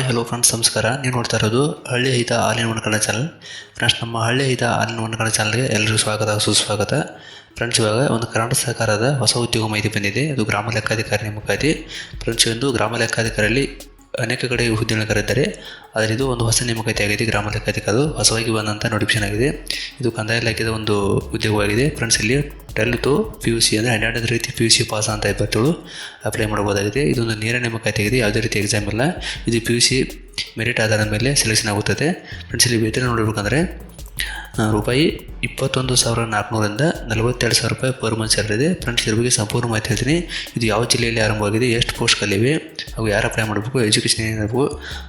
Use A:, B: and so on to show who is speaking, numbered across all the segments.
A: Hi, hello friends ನಮಸ್ಕಾರ. ನೀವು ನೋಡ್ತಾ ಇರೋದು ಹಳ್ಳಿ ಹಿತ ಹಾಲಿನ ಒಣಕಣ ಚಾನಲ್ ಫ್ರೆಂಡ್ಸ್ ನಮ್ಮ ಹಳ್ಳಿ ಹಿತ ಹಾಲಿನ ಒಣಕಣ ಚಾನಲ್ಗೆ ಎಲ್ಲರಿಗೂ ಸ್ವಾಗತ, ಸುಸ್ವಾಗತ. ಫ್ರೆಂಡ್ಸ್ ಇವಾಗ ಒಂದು ಕರ್ನಾಟಕ ಸರ್ಕಾರದ ಹೊಸ ಉದ್ಯೋಗ ಮಾಹಿತಿ ಬಂದಿದೆ. ಅದು ಗ್ರಾಮ ಲೆಕ್ಕಾಧಿಕಾರಿ ನೇಮಕಾತಿ ಫ್ರೆಂಡ್ಸ್ ಒಂದು ಗ್ರಾಮ ಲೆಕ್ಕಾಧಿಕಾರಿಯಲ್ಲಿ ಅನೇಕ ಕಡೆ ಹುದ್ದೆಗಳನ್ನು ಕರೆದಿದ್ದಾರೆ. ಆದರೆ ಇದು ಒಂದು ಹೊಸ ನೇಮಕಾತಿ ಆಗಿದೆ, ಗ್ರಾಮ ಲೆಕ್ಕಾಧಿಕ ಅದು ಹೊಸವಾಗಿ ಬಂದಂಥ ನೋಟಿಫಿಕೇಶನ್ ಆಗಿದೆ. ಇದು ಕಂದಾಯ ಇಲಾಖೆಯ ಒಂದು ಉದ್ಯೋಗವಾಗಿದೆ. ಫ್ರೆಂಡ್ಸ್ ಇಲ್ಲಿ ಟೆಲ್ತು ಪಿ ಯು ಸಿ ಅಂದರೆ ಹನ್ನೆರಡನೇ ರೀತಿ ಪಿ ಯು ಸಿ ಪಾಸ್ ಅಂತ ಇಪ್ಪತ್ತೇಳು ಅಪ್ಲೈ ಮಾಡಬಹುದಾಗಿದೆ. ಇದೊಂದು ನೇರ ನೇಮಕಾತಿ ಆಗಿದೆ, ಯಾವುದೇ ರೀತಿ ಎಕ್ಸಾಮ್ ಇಲ್ಲ. ಇದು ಪಿ ಯು ಸಿ ಮೆರಿಟ್ ಆಧಾರದ ಮೇಲೆ ಸೆಲೆಕ್ಷನ್ ಆಗುತ್ತದೆ. ಫ್ರೆಂಡ್ಸ್ ಇಲ್ಲಿ ವೇತನ ನೋಡಬೇಕಂದ್ರೆ ರೂಪಾಯಿ ಇಪ್ಪತ್ತೊಂದು ಸಾವಿರ ನಾಲ್ಕುನೂರಿಂದ ನಲವತ್ತೆರಡು ಸಾವಿರ ರೂಪಾಯಿ ಪರ್ ಮಂತ್ ಸ್ಯಾಲರಿ ಇದೆ. ಫ್ರೆಂಡ್ಸ್ ಇದ್ರ ಬಗ್ಗೆ ಸಂಪೂರ್ಣ ಮಾಹಿತಿ ಹೇಳ್ತೀನಿ. ಇದು ಯಾವ ಜಿಲ್ಲೆಯಲ್ಲಿ ಆರಂಭವಾಗಿದೆ ಎಷ್ಟು ಪೋಸ್ಟ್ಗಳಿವೆ, ಹಾಗೂ ಯಾರು ಅಪ್ಲೈ ಮಾಡಬೇಕು ಎಜುಕೇಷನ್ ಏನಿರಬೇಕು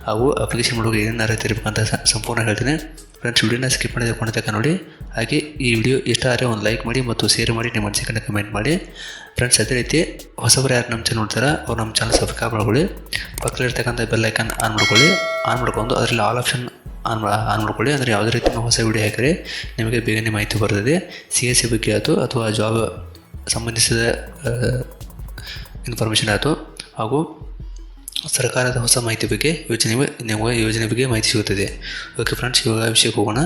A: ಹಾಗೂ ಅಪ್ಲಿಕೇಶನ್ ಮಾಡಬೇಕು ಏನೇನು ಅರ್ಹತೆ ಇರಬೇಕು ಅಂತ ಸಂಪೂರ್ಣ ಹೇಳ್ತೀನಿ. ಫ್ರೆಂಡ್ಸ್ ವಿಡಿಯೋನ ಸ್ಕಿಪ್ ಮಾಡಿದ ಕೊಂಡು ತನಕ ನೋಡಿ. ಹಾಗೆ ಈ ವಿಡಿಯೋ ಇಷ್ಟ ಆದರೆ ಒಂದು ಲೈಕ್ ಮಾಡಿ ಮತ್ತು ಶೇರ್ ಮಾಡಿ, ನಿಮ್ಮ ಅನಿಸಿಕೆನ ಕಮೆಂಟ್ ಮಾಡಿ. ಫ್ರೆಂಡ್ಸ್ ಅದೇ ರೀತಿ ಹೊಸಬರು ಯಾರು ನಮ್ಮ ಚಾನಲ್ ನೋಡ್ತಾರೆ ಅವ್ರು ನಮ್ಮ ಚಾನಲ್ ಸಬ್ಸ್ಕ್ರೈಬ್ ಮಾಡ್ಕೊಳ್ಳಿ. ಪಕ್ಕದಲ್ಲಿರ್ತಕ್ಕಂಥ ಬೆಲ್ ಐಕನ್ ಆನ್ ಮಾಡ್ಕೊಳ್ಳಿ. ಆನ್ ಮಾಡ್ಕೊಂಡು ಅದರಲ್ಲಿ ಆಲ್ ಆಪ್ಷನ್ ಆನ್ ಆನ್ ಅಂದರೆ ಯಾವುದೇ ರೀತಿ ಹೊಸ ವಿಡಿಯೋ ಹಾಕಿದ್ರೆ ನಿಮಗೆ ಬೇಗನೆ ಮಾಹಿತಿ ಬರ್ತದೆ. ಸಿ ಎಸ್ ಸಿ ಬಗ್ಗೆ ಆಯಿತು ಅಥವಾ ಜಾಬ್ ಸಂಬಂಧಿಸಿದ ಇನ್ಫಾರ್ಮೇಷನ್ ಆಯಿತು. ಹಾಗೂ ಸರ್ಕಾರದ ಹೊಸ ಮಾಹಿತಿ ಬಗ್ಗೆ ಯೋಜನೆ ನಿಮಗೆ ಯೋಜನೆ ಬಗ್ಗೆ ಮಾಹಿತಿ ಸಿಗುತ್ತದೆ. ಓಕೆ ಫ್ರೆಂಡ್ಸ್ ಇವಾಗ ವಿಷಯಕ್ಕೆ ಹೋಗೋಣ.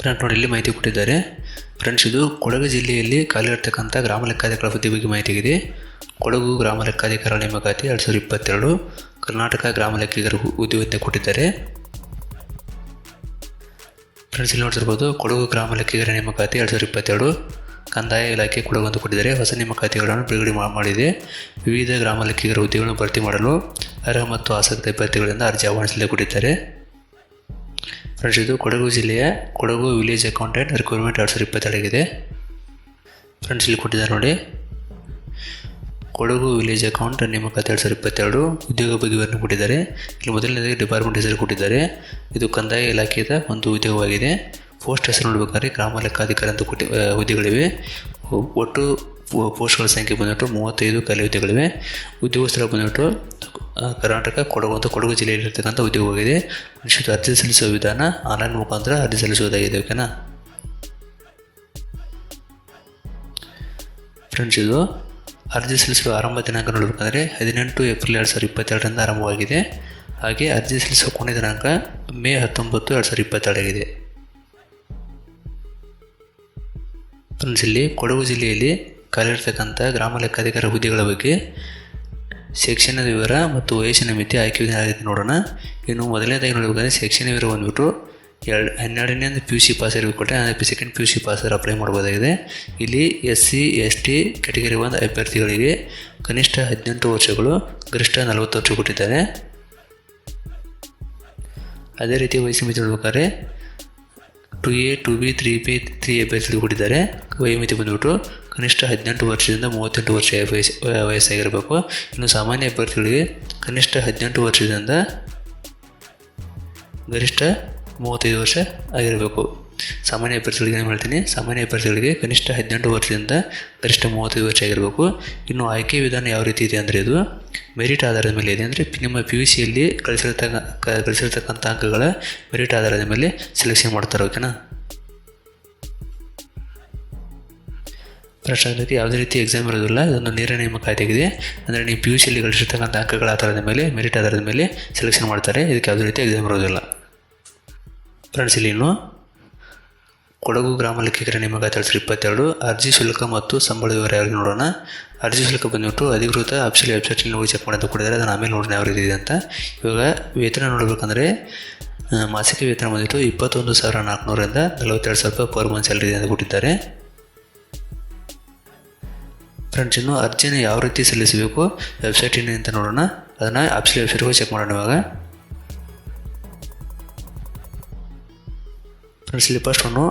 A: ಫ್ರೆಂಡ್ ನೋಡಿ ಇಲ್ಲಿ ಮಾಹಿತಿ ಕೊಟ್ಟಿದ್ದಾರೆ. ಫ್ರೆಂಡ್ಸ್ ಇದು ಕೊಡಗು ಜಿಲ್ಲೆಯಲ್ಲಿ ಖಾಲಿರ್ತಕ್ಕಂಥ ಗ್ರಾಮ ಲೆಕ್ಕಾಧಿಕಾರ ಹುದ್ದೆ ಬಗ್ಗೆ ಮಾಹಿತಿ ಇದೆ ಕೊಡಗು ಗ್ರಾಮ ಲೆಕ್ಕಾಧಿಕಾರ ನೇಮಕಾತಿ ಎರಡು ಸಾವಿರದ ಇಪ್ಪತ್ತೆರಡು. ಕರ್ನಾಟಕ ಗ್ರಾಮ ಲೆಕ್ಕಿಗರು ಉದ್ಯೋಗತೆ ಕೊಟ್ಟಿದ್ದಾರೆ. ಫ್ರೆಂಡ್ಸ್ ಇಲ್ಲಿ ನೋಡ್ತಿರ್ಬೋದು, ಕೊಡಗು ಗ್ರಾಮ ಲೆಕ್ಕಿಗರ ನೇಮಕಾತಿ ಎರಡು ಸಾವಿರದ ಇಪ್ಪತ್ತೆರಡು. ಕಂದಾಯ ಇಲಾಖೆ ಕೊಡಗು ಅಂತ ಕೊಟ್ಟಿದ್ದಾರೆ. ಹೊಸ ನೇಮಕಾತಿಗಳನ್ನು ಬಿಡುಗಡೆ ಮಾಡಿದೆ. ವಿವಿಧ ಗ್ರಾಮ ಲೆಕ್ಕಿಗರ ಹುದ್ದೆಗಳನ್ನು ಭರ್ತಿ ಮಾಡಲು ಅರ್ಹ ಮತ್ತು ಆಸಕ್ತ ಅಭ್ಯರ್ಥಿಗಳಿಂದ ಅರ್ಜಿ ಆಹ್ವಾನಿಸಲು ಕೊಟ್ಟಿದ್ದಾರೆ. ಫ್ರೆಂಡ್ಸ್ ಇದು ಕೊಡಗು ಜಿಲ್ಲೆಯ ಕೊಡಗು ವಿಲೇಜ್ ಅಕೌಂಟೆಂಟ್ ರಿಕ್ವೈರ್ಮೆಂಟ್ ಎರಡು ಸಾವಿರದ ಇಪ್ಪತ್ತೆರಡಾಗಿದೆ ಫ್ರೆಂಡ್ಸ್ ಇಲ್ಲಿ ಕೊಟ್ಟಿದ್ದಾರೆ ನೋಡಿ. ಕೊಡಗು ವಿಲೇಜ್ ಅಕೌಂಟ್ ನೇಮಕ ಎರಡು ಸಾವಿರದ ಇಪ್ಪತ್ತೆರಡು ಉದ್ಯೋಗ ಬಗ್ಗೆ ವಿವರಣೆ ಕೊಟ್ಟಿದ್ದಾರೆ. ಇಲ್ಲಿ ಮೊದಲನೇದಾಗಿ ಡಿಪಾರ್ಟ್ಮೆಂಟ್ ಹೆಸರು ಕೊಟ್ಟಿದ್ದಾರೆ. ಇದು ಕಂದಾಯ ಇಲಾಖೆಯ ಒಂದು ಉದ್ಯೋಗವಾಗಿದೆ. ಪೋಸ್ಟ್ ಹೆಸರು ನೋಡಬೇಕಾದ್ರೆ ಗ್ರಾಮ ಲೆಕ್ಕಾಧಿಕಾರಿ ಅಂತ ಕೊಟ್ಟಿ ಹುದ್ದೆಗಳಿವೆ. ಒಟ್ಟು ಪೋಸ್ಟ್ಗಳ ಸಂಖ್ಯೆ ಬಂದ್ಬಿಟ್ಟು ಮೂವತ್ತೈದು ಖಾಲಿ ಹುದ್ದೆಗಳಿವೆ. ಉದ್ಯೋಗಸ್ಥರ ಬಂದ್ಬಿಟ್ಟು ಕರ್ನಾಟಕ ಕೊಡಗು ಅಂತ ಕೊಡಗು ಜಿಲ್ಲೆಯಲ್ಲಿರ್ತಕ್ಕಂಥ ಉದ್ಯೋಗವಾಗಿದೆ. ಮನುಷ್ಯರು ಅರ್ಜಿ ಸಲ್ಲಿಸುವ ವಿಧಾನ ಆನ್ಲೈನ್ ಮುಖಾಂತರ ಅರ್ಜಿ ಸಲ್ಲಿಸುವುದಾಗಿದೆ, ಓಕೆನಾ? ಫ್ರೆಂಡ್ಸ್ ಇದು ಅರ್ಜಿ ಸಲ್ಲಿಸುವ ಆರಂಭ ದಿನಾಂಕ ನೋಡಬೇಕಂದ್ರೆ ಹದಿನೆಂಟು ಏಪ್ರಿಲ್ ಎರಡು ಸಾವಿರದ ಇಪ್ಪತ್ತೆರಡರಿಂದ ಆರಂಭವಾಗಿದೆ. ಹಾಗೆ ಅರ್ಜಿ ಸಲ್ಲಿಸುವ ಕೊನೆ ದಿನಾಂಕ ಮೇ ಹತ್ತೊಂಬತ್ತು ಎರಡು ಸಾವಿರದ ಇಪ್ಪತ್ತೆರಡಾಗಿದೆ ಇಲ್ಲಿ ಕೊಡಗು ಜಿಲ್ಲೆಯಲ್ಲಿ ಕಾಲಿರ್ತಕ್ಕಂಥ ಗ್ರಾಮ ಲೆಕ್ಕಾಧಿಕಾರ ಹುದ್ದೆಗಳ ಬಗ್ಗೆ ಶೈಕ್ಷಣಿಕ ವಿವರ ಮತ್ತು ವಯಸ್ಸಿನ ಮಿತಿ ಆಯ್ಕೆ ವಿಧಾನ ನೋಡೋಣ. ಇನ್ನು ಮೊದಲನೇದಾಗಿ ನೋಡಬೇಕಂದ್ರೆ ಶೈಕ್ಷಣಿಕ ವಿವರ ಬಂದ್ಬಿಟ್ಟು ಎರಡು, ಹನ್ನೆರಡನೇ ಪಿ ಯು ಸಿ ಪಾಸ್ ಇರಬೇಕು ಕೊಟ್ಟರೆ second P U C pass apply ಮಾಡ್ಬೋದಾಗಿದೆ. ಇಲ್ಲಿ S C S T category ಒಂದು ಅಭ್ಯರ್ಥಿಗಳಿಗೆ ಕನಿಷ್ಠ ಹದಿನೆಂಟು ವರ್ಷಗಳು, ಗರಿಷ್ಠ ನಲವತ್ತು ವರ್ಷ ಕೊಟ್ಟಿದ್ದಾರೆ. ಅದೇ ರೀತಿ ವಯಸ್ಸಿನ ಮಿತಿ ನೋಡ್ಬೇಕಾದ್ರೆ two A two B three B three ಅಭ್ಯರ್ಥಿಗಳು ಕೊಟ್ಟಿದ್ದಾರೆ. ವಯೋಮಿತಿ ಬಂದುಬಿಟ್ಟು ಕನಿಷ್ಠ ಹದಿನೆಂಟು ವರ್ಷದಿಂದ ಮೂವತ್ತೆಂಟು ವರ್ಷ ವಯಸ್ಸು ವಯಸ್ಸಾಗಿರಬೇಕು. ಇನ್ನು ಸಾಮಾನ್ಯ ಅಭ್ಯರ್ಥಿಗಳಿಗೆ ಕನಿಷ್ಠ ಹದಿನೆಂಟು ವರ್ಷದಿಂದ ಗರಿಷ್ಠ ಮೂವತ್ತೈದು ವರ್ಷ ಆಗಿರಬೇಕು. ಸಾಮಾನ್ಯ ಅಭ್ಯರ್ಥಿಗಳಿಗೆ ಏನು ಹೇಳ್ತೀನಿ. ಸಾಮಾನ್ಯ ಅಭ್ಯರ್ಥಿಗಳಿಗೆ ಕನಿಷ್ಠ ಹದಿನೆಂಟು ವರ್ಷದಿಂದ ಗರಿಷ್ಠ ಮೂವತ್ತೈದು ವರ್ಷ ಆಗಿರಬೇಕು. ಇನ್ನು ಆಯ್ಕೆ ವಿಧಾನ ಯಾವ ರೀತಿ ಇದೆ ಅಂದರೆ ಇದು ಮೆರಿಟ್ ಆಧಾರದ ಮೇಲೆ ಇದೆ ಅಂದರೆ ನಿಮ್ಮ ಪಿ ಯು ಸಿಯಲ್ಲಿ ಕಳಿಸಿರ್ತಕ್ಕ, ಕಳಿಸಿರ್ತಕ್ಕಂಥ ಅಂಕಗಳ ಮೆರಿಟ್ ಆಧಾರದ ಮೇಲೆ ಸೆಲೆಕ್ಷನ್ ಮಾಡ್ತಾರೆ ಓಕೆನಾ ಪ್ರಶ್ನೆ ಅದಕ್ಕೆ ಯಾವುದೇ ರೀತಿ ಎಕ್ಸಾಮ್ ಇರೋದಿಲ್ಲ. ಇದೊಂದು ನೇರ ನೇಮಕಾತಿಯಾಗಿದೆ ಅಂದರೆ ನೀವು ಪಿ ಯು ಸಿಯಲ್ಲಿ ಗಳಿಸಿರ್ತಕ್ಕಂಥ ಅಂಕಗಳ ಆಧಾರದ ಮೇಲೆ ಮೆರಿಟ್ ಆಧಾರದ ಮೇಲೆ ಸೆಲೆಕ್ಷನ್ ಮಾಡ್ತಾರೆ. ಇದಕ್ಕೆ ಯಾವುದೇ ರೀತಿ ಎಕ್ಸಾಮ್ ಇರೋದಿಲ್ಲ. ಫ್ರೆಂಡ್ಸ್ ಇಲ್ಲಿ ಇನ್ನು ಕೊಡಗು ಗ್ರಾಮ ಲೆಕ್ಕಿಗರ ನೇಮಕಾತಿ ಎರಡು ಸಾವಿರದ ಇಪ್ಪತ್ತೆರಡು, ಅರ್ಜಿ ಶುಲ್ಕ ಮತ್ತು ಸಂಬಳ ವಿವರ ಯಾರಿಗೆ ನೋಡೋಣ. ಅರ್ಜಿ ಶುಲ್ಕ ಬಂದ್ಬಿಟ್ಟು ಅಧಿಕೃತ ಅಫಿಷಿಯಲ್ ವೆಬ್ಸೈಟ್ನಲ್ಲಿ ಹೋಗಿ ಚೆಕ್ ಮಾಡೋದು ಕೊಡಿದರೆ ಅದನ್ನು ಆಮೇಲೆ ನೋಡೋಣ ಯಾವ ರೀತಿ ಇದೆ ಅಂತ. ಇವಾಗ ವೇತನ ನೋಡಬೇಕಂದ್ರೆ ಮಾಸಿಕ ವೇತನ ಬಂದಿತ್ತು ಇಪ್ಪತ್ತೊಂದು ಸಾವಿರ ನಾಲ್ಕುನೂರಿಂದ ನಲವತ್ತೆರಡು ಸಾವಿರ ರೂಪಾಯಿ ಪರ್ ಮಂತ್ ಸ್ಯಾಲರಿ ಇದೆ ಅಂತ ಕೊಟ್ಟಿದ್ದಾರೆ. ಫ್ರೆಂಡ್ಸ್, ಇನ್ನು ಅರ್ಜಿನ ಯಾವ ರೀತಿ ಸಲ್ಲಿಸಬೇಕು ವೆಬ್ಸೈಟಿನ ಅಂತ ನೋಡೋಣ. ಅದನ್ನು ಆಪ್ಸಿಲಿ ವೆಬ್ಸೈಟ್ಗೆ ಚೆಕ್ ಮಾಡೋಣ ಇವಾಗ. ಒಂದು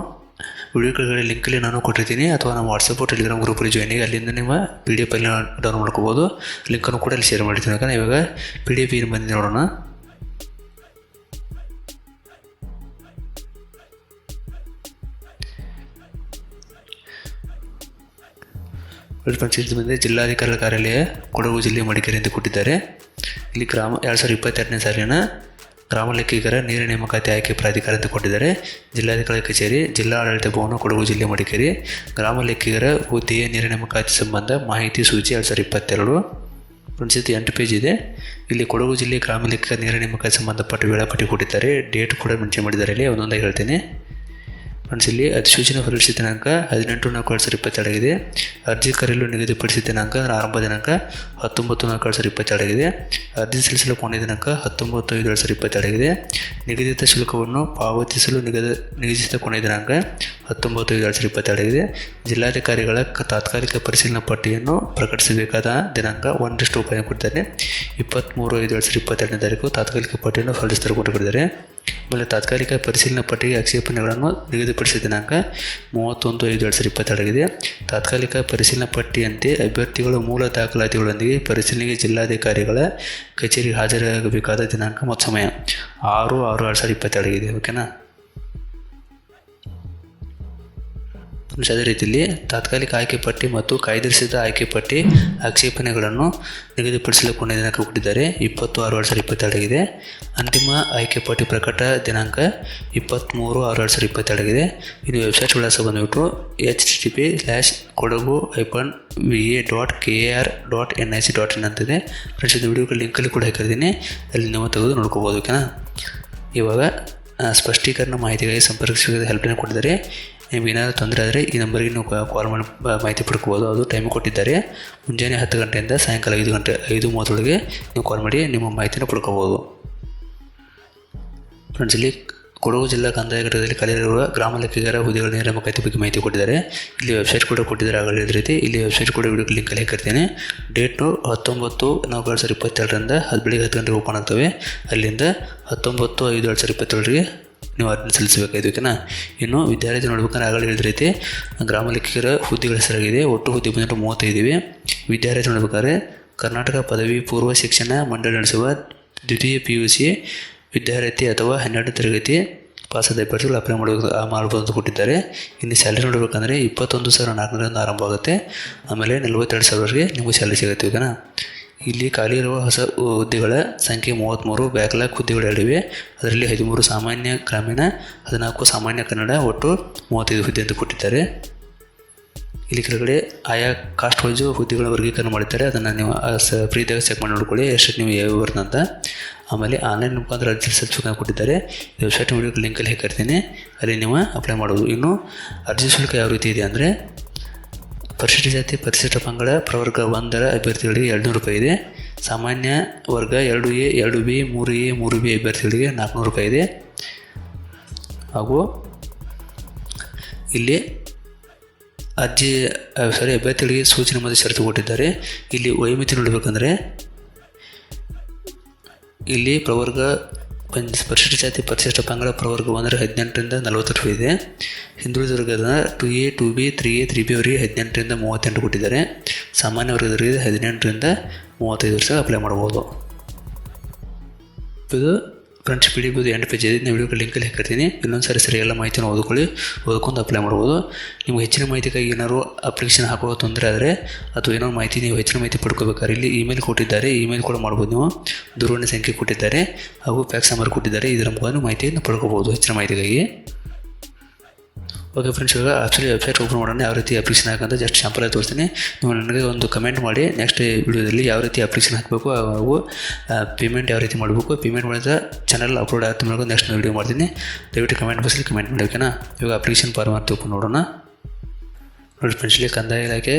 A: ವಿಡಿಯೋ ಕೆಳಗಡೆ ಲಿಂಕಲ್ಲಿ ನಾನು ಕೊಟ್ಟಿರ್ತೀನಿ ಅಥವಾ ನಮ್ಮ ವಾಟ್ಸಪ್ಪು ಟೆಲಿಗ್ರಾಮ್ ಗ್ರೂಪಲ್ಲಿ ಜಾಯ್ನಿಗೆ ಅಲ್ಲಿಂದ ನಿಮ್ಮ ಪಿ ಡಿ ಎಫ್ ಅಲ್ಲಿ ಡೌನ್ ಮಾಡ್ಕೋಬೋದು. ಲಿಂಕನ್ನು ಕೂಡ ಅಲ್ಲಿ ಶೇರ್ ಮಾಡಿರ್ತೀನಿ ಯಾಕಂದ್ರೆ ಇವಾಗ ಪಿ ಡಿ ಎಫ್ ಏನು ಬಂದಿದೆ ನೋಡೋಣ. ಬಂದರೆ ಜಿಲ್ಲಾಧಿಕಾರಿಗಳ ಕಾರ್ಯಾಲಯ ಕೊಡಗು ಜಿಲ್ಲೆ ಮಡಿಕೇರಿ ಅಂತ ಕೊಟ್ಟಿದ್ದಾರೆ. ಇಲ್ಲಿ ಗ್ರಾಮ, ಎರಡು ಸಾವಿರದ ಇಪ್ಪತ್ತೆರಡನೇ ಸಾಲಿನ ಗ್ರಾಮ ನೀರು ನೇರ ನೇಮಕಾತಿ ಆಯ್ಕೆ ಪ್ರಾಧಿಕಾರ ಕೊಟ್ಟಿದ್ದಾರೆ. ಜಿಲ್ಲಾಧಿಕಾರಿ ಕಚೇರಿ ಜಿಲ್ಲಾ ಆಡಳಿತ ಭವನ, ಕೊಡಗು ಜಿಲ್ಲೆ ಮಡಿಕೇರಿ. ಗ್ರಾಮ ಲೆಕ್ಕಿಗರ ಹುದ್ದೆಯ ನೀರು ನೇಮಕಾತಿ ಸಂಬಂಧ ಮಾಹಿತಿ ಸೂಚಿ ಎರಡು ಸಾವಿರದ ಇಪ್ಪತ್ತೆರಡು. ಫ್ರೆಂಡ್ಸ್ ಎಂಟು ಪೇಜ್ ಇದೆ. ಇಲ್ಲಿ ಕೊಡಗು ಜಿಲ್ಲೆ ಗ್ರಾಮ ಲೆಕ್ಕ ನೇಮಕಾತಿ ನೇಮಕ ಸಂಬಂಧಪಟ್ಟ ವೇಳಾಪಟ್ಟಿ ಕೊಟ್ಟಿದ್ದಾರೆ. ಡೇಟ್ ಕೂಡ ಮೆನ್ಷನ್ ಮಾಡಿದ್ದಾರೆ. ಇಲ್ಲಿ ಒಂದೊಂದಾಗಿ ಹೇಳ್ತೀನಿ. ಫ್ರೆಂಡ್ಸ್ ಇಲ್ಲಿ ಅಧಿಸೂಚನೆ ಹೊರಡಿಸಿದ ದಿನಾಂಕ ಹದಿನೆಂಟು ನಾಲ್ಕು ಎರಡು ಸಾವಿರದ ಇಪ್ಪತ್ತೆರಡಾಗಿದೆ ಅರ್ಜಿ ಕರೆಯಲು ನಿಗದಿಪಡಿಸಿದ ದಿನಾಂಕ ಆರಂಭ ದಿನಾಂಕ ಹತ್ತೊಂಬತ್ತು ನಾಲ್ಕು ಎರಡು ಸಾವಿರದ ಇಪ್ಪತ್ತೆರಡಾಗಿದೆ ಅರ್ಜಿ ಸಲ್ಲಿಸಲು ಕೊನೆಯ ದಿನಾಂಕ ಹತ್ತೊಂಬತ್ತು ಐದು ಎರಡು ಸಾವಿರದ ಇಪ್ಪತ್ತೆರಡಾಗಿದೆ ನಿಗದಿತ ಶುಲ್ಕವನ್ನು ಪಾವತಿಸಲು ನಿಗದ, ನಿಗದಿಸಿದ ಕೊನೆಯ ದಿನಾಂಕ ಹತ್ತೊಂಬತ್ತು ಐದು ಎರಡು ಸಾವಿರದ ಇಪ್ಪತ್ತೆರಡಾಗಿದೆ ಜಿಲ್ಲಾಧಿಕಾರಿಗಳ ತಾತ್ಕಾಲಿಕ ಪರಿಶೀಲನಾ ಪಟ್ಟಿಯನ್ನು ಪ್ರಕಟಿಸಬೇಕಾದ ದಿನಾಂಕ ಒಂದಿಷ್ಟು ಉಪಾಯ ಕೊಡ್ತಾರೆ ಇಪ್ಪತ್ತ್ಮೂರು ಐದು ಎರಡು ಸಾವಿರದ ಇಪ್ಪತ್ತೆರಡನೇ ತಾರೀಕು ತಾತ್ಕಾಲಿಕ ಪಟ್ಟಿಯನ್ನು ಹೊರಡಿಸಿದರು ಕೊಟ್ಟಿದ್ದಾರೆ ಆಮೇಲೆ ತಾತ್ಕಾಲಿಕ ಪರಿಶೀಲನಾ ಪಟ್ಟಿಗೆ ಆಕ್ಷೇಪಣೆಗಳನ್ನು ನಿಗದಿಪಡಿಸಿದ ದಿನಾಂಕ ಮೂವತ್ತೊಂದು ಐದು ಎರಡು ಸಾವಿರದ ಇಪ್ಪತ್ತೆರಡಾಗಿದೆ ತಾತ್ಕಾಲಿಕ ಪರಿಶೀಲನಾ ಪಟ್ಟಿಯಂತೆ ಅಭ್ಯರ್ಥಿಗಳು ಮೂಲ ದಾಖಲಾತಿಗಳೊಂದಿಗೆ ಪರಿಶೀಲನೆಗೆ ಜಿಲ್ಲಾಧಿಕಾರಿಗಳ ಕಚೇರಿಗೆ ಹಾಜರಾಗಬೇಕಾದ ದಿನಾಂಕ ಮತ್ತು ಸಮಯ ಆರು ಆರು ಎರಡು ಸಾವಿರದ ಇಪ್ಪತ್ತೆರಡಾಗಿದೆ ಓಕೆನಾ ಅದೇ ರೀತಿಯಲ್ಲಿ ತಾತ್ಕಾಲಿಕ ಆಯ್ಕೆ ಪಟ್ಟಿ ಮತ್ತು ಕಾಯ್ದಿರಿಸಿದ ಆಯ್ಕೆ ಪಟ್ಟಿ ಆಕ್ಷೇಪಣೆಗಳನ್ನು ನಿಗದಿಪಡಿಸಲು ಕೊನೆಯ ದಿನಾಂಕ ಕೊಟ್ಟಿದ್ದಾರೆ ಇಪ್ಪತ್ತು ಆರು ಎರಡು ಸಾವಿರದ ಇಪ್ಪತ್ತೆರಡಾಗಿದೆ ಅಂತಿಮ ಆಯ್ಕೆ ಪಟ್ಟಿ ಪ್ರಕಟ ದಿನಾಂಕ ಇಪ್ಪತ್ತ್ಮೂರು ಆರು ಎರಡು ಸಾವಿರದ ಇಪ್ಪತ್ತೆರಡಾಗಿದೆ ಇದು ವೆಬ್ಸೈಟ್ ವಿಳಾಸ ಬಂದುಬಿಟ್ಟು H T P slash Kodagu hyphen V A dot K R dot N I C dot in ಅಂತಿದೆ. ಫ್ರೆಂಡ್ಸ್, ಇದು ವಿಡಿಯೋ ಲಿಂಕಲ್ಲಿ ಕೂಡ ಹಾಕಿರ್ತೀನಿ. ಅಲ್ಲಿ ನೀವು ತೆಗೆದು ನೋಡ್ಕೋಬೋದು, ಓಕೆನಾ? ಇವಾಗ ಸ್ಪಷ್ಟೀಕರಣ ಮಾಹಿತಿಗಾಗಿ ಸಂಪರ್ಕಿಸಿದ ಹೆಲ್ಪ್ನ ಕೊಟ್ಟಿದ್ದಾರೆ. ನಿಮ್ಗೆ ಏನಾದರೂ ತೊಂದರೆ ಆದರೆ ಈ ನಂಬರಿಗೆ ನೀವು ಕಾಲ್ ಮಾಡಿ ಮಾಹಿತಿ ಪಡ್ಕೋಬೋದು. ಅದು ಟೈಮ್ ಕೊಟ್ಟಿದ್ದಾರೆ. ಮುಂಜಾನೆ ಹತ್ತು ಗಂಟೆಯಿಂದ ಸಾಯಂಕಾಲ ಐದು ಗಂಟೆ, ಐದು ಮೂವತ್ತೊಳಗೆ ನೀವು ಕಾಲ್ ಮಾಡಿ ನಿಮ್ಮ ಮಾಹಿತಿನ ಪಡ್ಕೋಬೋದು. ಫ್ರೆಂಡ್ಸ್ ಇಲ್ಲಿ ಕೊಡಗು ಜಿಲ್ಲಾ ಕಂದಾಯ ಘಟಕದಲ್ಲಿ ಕಲಿಯಲಿರುವ ಗ್ರಾಮ ಲೆಕ್ಕಿಗರ ಹುದ್ದೆಗಳ ನೇಮಕಾತಿ ಬಗ್ಗೆ ಮಾಹಿತಿ ಕೊಟ್ಟಿದ್ದಾರೆ. ಇಲ್ಲಿ ವೆಬ್ಸೈಟ್ ಕೂಡ ಕೊಟ್ಟಿದ್ದಾರೆ ಆಗಲೇ ಹೇಳಿದ ರೀತಿ. ಇಲ್ಲಿ ವೆಬ್ಸೈಟ್ ಕೂಡ ವಿಡಿಯೋ ಲಿಂಕ್ ಕಲಿಯಾಕತ್ತೀನಿ ಡೇಟು ಹತ್ತೊಂಬತ್ತು ನಾವು ಎರಡು ಸಾವಿರದ ಇಪ್ಪತ್ತೆರಡರಿಂದ ಅದು ಬೆಳಿಗ್ಗೆ ಹತ್ತು ಗಂಟೆಗೆ ಓಪನ್ ಆಗ್ತವೆ. ಅಲ್ಲಿಂದ ಹತ್ತೊಂಬತ್ತು ಐದು ಎರಡು ಸಾವಿರದ ಇಪ್ಪತ್ತೇಳರಿಗೆ ನೀವು ಅರ್ಜಿ ಸಲ್ಲಿಸಬೇಕಾಯ್ತು ಓಕೆನಾ ಇನ್ನು ವಿದ್ಯಾರ್ಥಿ ನೋಡ್ಬೇಕಾದ್ರೆ ಆಗಲೇ ಹೇಳಿದ ರೀತಿ ಗ್ರಾಮ ಲೆಕ್ಕಿಗರ ಹುದ್ದೆಗಳ ಹೆಸರಾಗಿದೆ. ಒಟ್ಟು ಹುದ್ದೆ ಬಂದ್ಬಿಟ್ಟು ಮೂವತ್ತೈದಿವೆ. ವಿದ್ಯಾರ್ಥಿ ನೋಡ್ಬೇಕಾದ್ರೆ ಕರ್ನಾಟಕ ಪದವಿ ಪೂರ್ವ ಶಿಕ್ಷಣ ಮಂಡಳಿ ನಡೆಸುವ ದ್ವಿತೀಯ ಪಿ ಯು ಸಿ ವಿದ್ಯಾರ್ಥಿ ಅಥವಾ ಹನ್ನೆರಡನೇ ತರಗತಿ ಪಾಸಾದ ಅಭ್ಯರ್ಥಿಗಳು ಅಪ್ಲೈ ಮಾಡಬೇಕು, ಆ ಮಾಡ್ಬೋದು ಅಂತ ಕೊಟ್ಟಿದ್ದಾರೆ. ಇನ್ನು ಸ್ಯಾಲ್ರಿ ನೋಡಬೇಕಂದ್ರೆ ಇಪ್ಪತ್ತೊಂದು ಸಾವಿರ ನಾಲ್ಕುನೂರಿಂದ ಆರಂಭ ಆಗುತ್ತೆ ಆಮೇಲೆ ನಲವತ್ತೆರಡು ಸಾವಿರವರೆಗೆ ನಿಮಗೆ ಸ್ಯಾಲ್ರಿ ಸಿಗುತ್ತೆ. ಓಕೆನಾ ಇಲ್ಲಿ ಖಾಲಿ ಇರುವ ಹೊಸ ಹುದ್ದೆಗಳ ಸಂಖ್ಯೆ ಮೂವತ್ತ್ಮೂರು ಬ್ಯಾಕ್ಲಾಗ್ ಹುದ್ದೆಗಳು ಎರಡಿವೆ. ಅದರಲ್ಲಿ ಹದಿಮೂರು ಸಾಮಾನ್ಯ ಗ್ರಾಮೀಣ, ಹದಿನಾಲ್ಕು ಸಾಮಾನ್ಯ ಕನ್ನಡ, ಒಟ್ಟು ಮೂವತ್ತೈದು ಹುದ್ದೆ ಅಂತ ಕೊಟ್ಟಿದ್ದಾರೆ. ಇಲ್ಲಿ ಕೆಳಗಡೆ ಆಯಾ ಕಾಸ್ಟ್ ವೈಸು ಹುದ್ದೆಗಳ ವರ್ಗೀಕರಣ ಮಾಡಿದ್ದಾರೆ. ಅದನ್ನು ನೀವು ಫ್ರೀದಾಗ ಚೆಕ್ ಮಾಡಿ ನೋಡ್ಕೊಳ್ಳಿ. ಎಷ್ಟು ನೀವು ಯಾವ ಬರ್ತಂತ ಆಮೇಲೆ ಆನ್ಲೈನ್ ಮುಖಾಂತರ ಅರ್ಜಿ ಶುಲ್ಕ ಕೊಟ್ಟಿದ್ದಾರೆ. ವೆಬ್ಸೈಟ್ ವಿಡಿಯೋ ಲಿಂಕಲ್ಲಿ ಹಾಕಿರ್ತೀನಿ ಅಲ್ಲಿ ನೀವು ಅಪ್ಲೈ ಮಾಡೋದು ಇನ್ನು ಅರ್ಜಿ ಶುಲ್ಕ ಯಾವ ರೀತಿ ಇದೆ ಅಂದರೆ ಪರಿಶಿಷ್ಟ ಜಾತಿ ಪರಿಶಿಷ್ಟ ಪಂಗಡ, ಪ್ರವರ್ಗ ಒಂದರ ಅಭ್ಯರ್ಥಿಗಳಿಗೆ ಎರಡುನೂರು ರೂಪಾಯಿ ಇದೆ. ಸಾಮಾನ್ಯ ವರ್ಗ ಎರಡು ಎ, ಎರಡು ಬಿ, ಮೂರು ಎ, ಮೂರು ಬಿ ಅಭ್ಯರ್ಥಿಗಳಿಗೆ ನಾಲ್ಕುನೂರು ರೂಪಾಯಿ ಇದೆ. ಹಾಗೂ ಇಲ್ಲಿ ಅರ್ಜಿ ಸಾರಿ ಅಭ್ಯರ್ಥಿಗಳಿಗೆ ಸೂಚನೆ ಮತ್ತು ಷರತ್ತು ಕೊಟ್ಟಿದ್ದಾರೆ. ಇಲ್ಲಿ ವೈಮಿತಿ ನೋಡಬೇಕಂದ್ರೆ ಇಲ್ಲಿ ಪ್ರವರ್ಗ ಪರಿಶಿಷ್ಟ ಜಾತಿ ಪರಿಶಿಷ್ಟ ಪಂಗಡ ಪ್ರವರ್ಗ ಅಂದರೆ ಹದಿನೆಂಟರಿಂದ ನಲವತ್ತು ಇದೆ. ಹಿಂದುಳಿದ ವರ್ಗದ two A two B three A three B ಅವರಿಗೆ ಹದಿನೆಂಟರಿಂದ ಮೂವತ್ತೆಂಟು ಕೊಟ್ಟಿದ್ದಾರೆ. ಸಾಮಾನ್ಯ ವರ್ಗದವರಿಗೆ ಹದಿನೆಂಟರಿಂದ ಮೂವತ್ತೈದು ವರ್ಷ ಅಪ್ಲೈ ಮಾಡ್ಬೋದು ಇದು ಫ್ರೆಂಡ್ಸ್ ಪಿ ಡಿ ಬಿ ಎಂಟು ಪೇಜ್ ಇದೆ ನೀವು ವಿಡಿಯೋ ಲಿಂಕಲ್ಲಿ ಹಾಕಿರ್ತೀನಿ ಇನ್ನೊಂದು ಸರಿ ಸರಿ ಎಲ್ಲ ಮಾಹಿತಿಯನ್ನು ಓದ್ಕೊಳ್ಳಿ ಓದ್ಕೊಂಡು ಅಪ್ಲೈ ಮಾಡ್ಬೋದು ನಿಮ್ಗೆ ಹೆಚ್ಚಿನ ಮಾಹಿತಿಗಾಗಿ ಏನಾದ್ರು ಅಪ್ಲಿಕೇಶನ್ ಹಾಕುವ ತೊಂದರೆ ಆದರೆ ಅಥವಾ ಏನೋ ಮಾಹಿತಿ ನೀವು ಹೆಚ್ಚಿನ ಮಾಹಿತಿ ಪಡ್ಕೋಬೇಕಾದ್ರೆ ಇಲ್ಲಿ ಇಮೇಲ್ ಕೊಟ್ಟಿದ್ದಾರೆ ಇಮೇಲ್ ಕೂಡ ಮಾಡ್ಬೋದು ನೀವು ದೂರವಾಣಿ ಸಂಖ್ಯೆ ಕೊಟ್ಟಿದ್ದಾರೆ ಹಾಗೂ ಫ್ಯಾಕ್ಸ್ ನಂಬರ್ ಕೊಟ್ಟಿದ್ದಾರೆ ಇದರ ಮುಖಾಂತರ ಮಾಹಿತಿಯನ್ನು ಪಡ್ಕೋಬೋದು ಹೆಚ್ಚಿನ ಮಾಹಿತಿಗಾಗಿ ಓಕೆ ಫ್ರೆಂಡ್ಸ್ ಇವಾಗ ಆ್ಯಕ್ಚುಲಿ ವೆಬ್ಸೈಟ್ ಓಪನ್ ಮಾಡೋಣ. ಯಾವ ರೀತಿ ಅಪ್ಲಿಕೇಶನ್ ಹಾಕಂತ ಜಸ್ಟ್ ಶಾಂಪಲ್ ತೋರಿಸ್ತೀನಿ. ನೀವು ನನಗೆ ಒಂದು ಕಮೆಂಟ್ ಮಾಡಿ. ನೆಕ್ಸ್ಟ್ ವಿಡಿಯೋದಲ್ಲಿ ಯಾವ ರೀತಿ ಅಪ್ಲಿಕೇಶನ್ ಹಾಕಬೇಕು ಹಾಗೂ ಪೇಮೆಂಟ್ ಯಾವ ರೀತಿ ಮಾಡಬೇಕು ಪೇಮೆಂಟ್ ಮಾಡಿದ ಚಾನಲ್ ಅಪ್ಲೋಡ್ ಆಗ್ತಾ ಮಾಡ್ಕೊಂಡು ನೆಕ್ಸ್ಟ್ ವಿಡಿಯೋ ಮಾಡ್ತೀನಿ. ದಯವಿಟ್ಟು ಕಮೆಂಟ್ ಬಾಕ್ಸಲ್ಲಿ ಕಮೆಂಟ್ ಮಾಡಿ ಓಕೆನಾ ಇವಾಗ ಅಪ್ಲಿಕೇಶನ್ ಫಾರ್ಮ್ ಅಂತ ಓಪನ್ ನೋಡೋಣ ನೋಡಿ ಫ್ರೆಂಡ್ಸ್ ಇಲ್ಲಿ ಕಂದಾಯ ಇಲಾಖೆ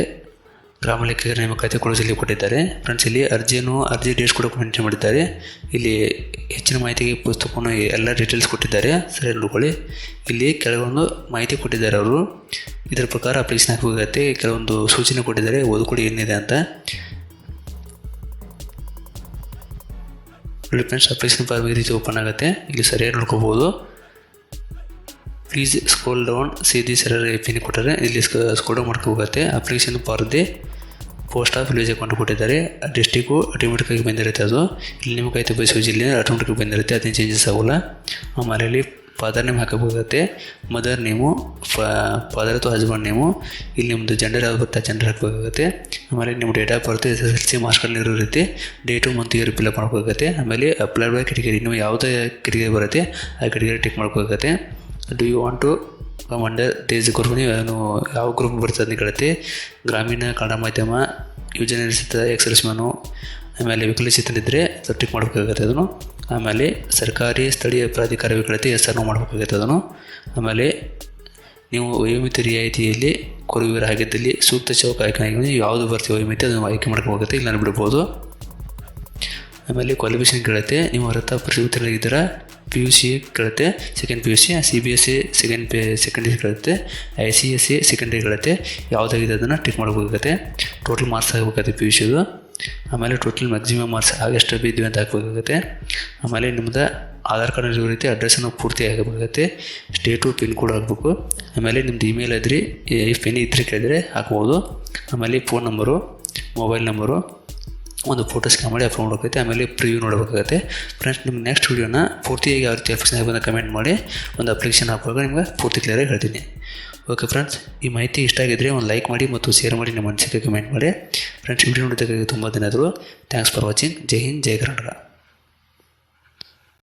A: ಗ್ರಾಮ ಲೆಕ್ಕಿಗರ ನೇಮಕಾತಿ ಕೊಡಿಸಲಿ ಕೊಟ್ಟಿದ್ದಾರೆ. ಫ್ರೆಂಡ್ಸ್, ಇಲ್ಲಿ ಅರ್ಜಿಯನ್ನು, ಅರ್ಜಿ ಡೇಟ್ಸ್ ಕೂಡ ಮೆನ್ಷನ್ ಮಾಡಿದ್ದಾರೆ. ಇಲ್ಲಿ ಹೆಚ್ಚಿನ ಮಾಹಿತಿಗೆ ಪುಸ್ತಕವನ್ನು ಎಲ್ಲ ಡೀಟೇಲ್ಸ್ ಕೊಟ್ಟಿದ್ದಾರೆ. ಸರಿ, ನೋಡ್ಕೊಳ್ಳಿ. ಇಲ್ಲಿ ಕೆಲವೊಂದು ಮಾಹಿತಿ ಕೊಟ್ಟಿದ್ದಾರೆ ಅವರು. ಇದರ ಪ್ರಕಾರ ಅಪ್ಲಿಕೇಶನ್ ಹಾಕಬೇಕಾಗತ್ತೆ ಕೆಲವೊಂದು ಸೂಚನೆ ಕೊಟ್ಟಿದ್ದಾರೆ. ಓದ್ಕೊಡಿ ಏನಿದೆ ಅಂತ. ನೋಡಿ ಫ್ರೆಂಡ್ಸ್, ಅಪ್ಲಿಕೇಶನ್ ಫಾರ್ಮ್ ಈ ರೀತಿ ಓಪನ್ ಆಗುತ್ತೆ. ಇಲ್ಲಿ ಸರಿಯಾಗಿ ನೋಡ್ಕೋಬೋದು. Please scroll down see the sir ಪಿನ್ ಕೊಟ್ಟರೆ ಇಲ್ಲಿ ಸ್ಕ್ರೋಲ್ ಡೌನ್ ಮಾಡ್ಕೋಬೇಕಾಗುತ್ತೆ. Application for the post of account ಕೊಟ್ಟಿದ್ದಾರೆ. ಡಿಸ್ಟಿಕ್ಕು ಆಟೋಮೆಟಿಕ್ಕಾಗಿ ಬಂದಿರುತ್ತೆ ಅದು. ಇಲ್ಲಿ ನಿಮಗೆ ಆಯ್ತು ಬಯಸುವ ಜಿಲ್ಲೆ ಆಟೋಮೆಟಿಕ್ ಬಂದಿರುತ್ತೆ, ಅದೇನು ಚೇಂಜಸ್ ಆಗೋಲ್ಲ. ಆಮೇಲೆ ಇಲ್ಲಿ ಫಾದರ್ ನೇಮ್ ಹಾಕಬೇಕಾಗುತ್ತೆ. ಮದರ್ ನೇಮು ಫಾದರ್ ಅಥವಾ ಹಸ್ಬೆಂಡ್ ನೇಮು ಇಲ್ಲಿ ನಿಮ್ಮದು ಜೆಂಡರ್ ಯಾವ್ದು ಬರುತ್ತೆ ಜೆಂಡರ್ ಹಾಕಬೇಕಾಗುತ್ತೆ. ಆಮೇಲೆ ನಿಮ್ಮ date of birth S S L C ಮಾರ್ಕ್ಸ್ಗಳಲ್ಲಿ card ಇರೋ ರೀತಿ ಡೇಟು ಮಂತ್ ಇಯರ್ ಫಿಲಪ್ ಮಾಡ್ಕೋಬೇಕಾಗತ್ತೆ. ಆಮೇಲೆ ಅಪ್ಲೈ ಬೈ ಕೆಟಗರಿ ನೀವು ಯಾವುದೇ ಕೆಟಗರಿ ಬರುತ್ತೆ, ಆ ಕೆಟಗರಿ ಟಿಕ್ ಮಾಡ್ಕೋಬೇಕಾಗತ್ತೆ. Do you want to undertake group ನೀವು ಯಾವ ಗ್ರೂಪ್ ಬರ್ತದೆ ಅಂತ ಕೇಳುತ್ತೆ ಗ್ರಾಮೀಣ ಕನ್ನಡ ಮಾಧ್ಯಮ ಯೋಜನೆ ನಡೆಸುತ್ತ ಎಕ್ಸರ್ಸ್ಮನು ಆಮೇಲೆ ವಿಕಲಚೇತನಿದ್ದರೆ ಅದು ಟಿಕ್ ಮಾಡಬೇಕಾಗುತ್ತೆ ಅದನ್ನು ಆಮೇಲೆ ಸರ್ಕಾರಿ ಸ್ಥಳೀಯ ಪ್ರಾಧಿಕಾರ ವಿಕಲತೆ ಹೆಸರನ್ನು ಮಾಡಬೇಕಾಗುತ್ತೆ ಅದನ್ನು ಆಮೇಲೆ ನೀವು ವೈಮಿತ ರಿಯಾಯಿತಿಯಲ್ಲಿ ಕೊರವಿರಾಗಿದ್ದಲ್ಲಿ ಸೂಕ್ತ ಚೌಕ ಆಯ್ಕೆ ಯಾವುದು ಬರ್ತೀವಿ ವಯೋಮಿತಿ ಅದನ್ನು ಆಯ್ಕೆ ಮಾಡ್ಕೋಬೇಕಾಗುತ್ತೆ ಇಲ್ಲ ಬಿಡ್ಬೋದು. ಆಮೇಲೆ ಕ್ವಾಲಿಫಿಕೇಷನ್ ಕೇಳುತ್ತೆ. ನೀವು ಅರ್ಥ ಪರಿಶುದ್ಧರಾಗಿದ್ದೀರ ಪಿ ಯು ಸಿ ಕೇಳುತ್ತೆ second P U C C B S C second P secondary ಕೇಳುತ್ತೆ I C S C secondary ಕೇಳುತ್ತೆ. ಯಾವುದಾಗಿದೆ ಅದನ್ನು ಟಿಕ್ ಮಾಡಬೇಕಾಗುತ್ತೆ. ಟೋಟಲ್ ಮಾರ್ಕ್ಸ್ ಆಗಬೇಕಾಗುತ್ತೆ ಪಿ ಯು ಸಿದು ಆಮೇಲೆ ಟೋಟಲ್ ಮ್ಯಾಕ್ಸಿಮಮ್ ಮಾರ್ಕ್ಸ್ ಎಷ್ಟು ಬಿದ್ವಿ ಅಂತ ಹಾಕಬೇಕಾಗುತ್ತೆ. ಆಮೇಲೆ ನಿಮ್ಮದು ಆಧಾರ್ ಕಾರ್ಡ್ ಇರೋ ರೀತಿ ಅಡ್ರೆಸ್ಸನ್ನು ಪೂರ್ತಿ ಆಗಬೇಕಾಗುತ್ತೆ ಸ್ಟೇಟು ಪಿನ್ ಕೋಡ್ ಹಾಕಬೇಕು. ಆಮೇಲೆ ನಿಮ್ಮದು ಇಮೇಲ್ ಇದ್ರಿ ಇಫ್ ಎನಿ ಇದ್ರೆ ಕೇಳಿದ್ರೆ ಹಾಕ್ಬೋದು. ಆಮೇಲೆ ಫೋನ್ ನಂಬರು ಮೊಬೈಲ್ ನಂಬರು ಒಂದು ಫೋಟೋ ಸ್ಕ್ಯಾನ್ ಮಾಡಿ ಅಪ್ಲೋಡ್ ಮಾಡಬೇಕಾಗುತ್ತೆ ಆಮೇಲೆ ಪ್ರಿವ್ಯೂ ನೋಡಬೇಕಾಗುತ್ತೆ. ಫ್ರೆಂಡ್ಸ್ ನಿಮ್ಮ ನೆಕ್ಸ್ಟ್ ವೀಡಿಯೋನ ಪೂರ್ತಿಯಾಗಿ ಯಾವ ರೀತಿ ಅಪ್ಲಿಕೇಶನ್ ಬಂದ ಕಮೆಂಟ್ ಮಾಡಿ, ಒಂದು ಅಪ್ಲಿಕೇಶನ್ ಹಾಕುವಾಗ ನಿಮ್ಗೆ ಪೂರ್ತಿ ಕ್ಲಿಯರಾಗಿ ಹೇಳ್ತೀನಿ. ಓಕೆ ಫ್ರೆಂಡ್ಸ್ ಈ ಮಾಹಿತಿ ಇಷ್ಟ ಆಗಿದ್ದರೆ ಒಂದು ಲೈಕ್ ಮಾಡಿ ಮತ್ತು ಶೇರ್ ಮಾಡಿ, ನಿಮ್ಮ ಅನಿಸಿಕೆ ಕಮೆಂಟ್ ಮಾಡಿ. ಫ್ರೆಂಡ್ಸ್ ವಿಡಿಯೋ ನೋಡಿದ್ದಕ್ಕಾಗಿ ತುಂಬ ಧನ್ಯವಾದಗಳು. Thanks for watching Jai Hind Jai Karnataka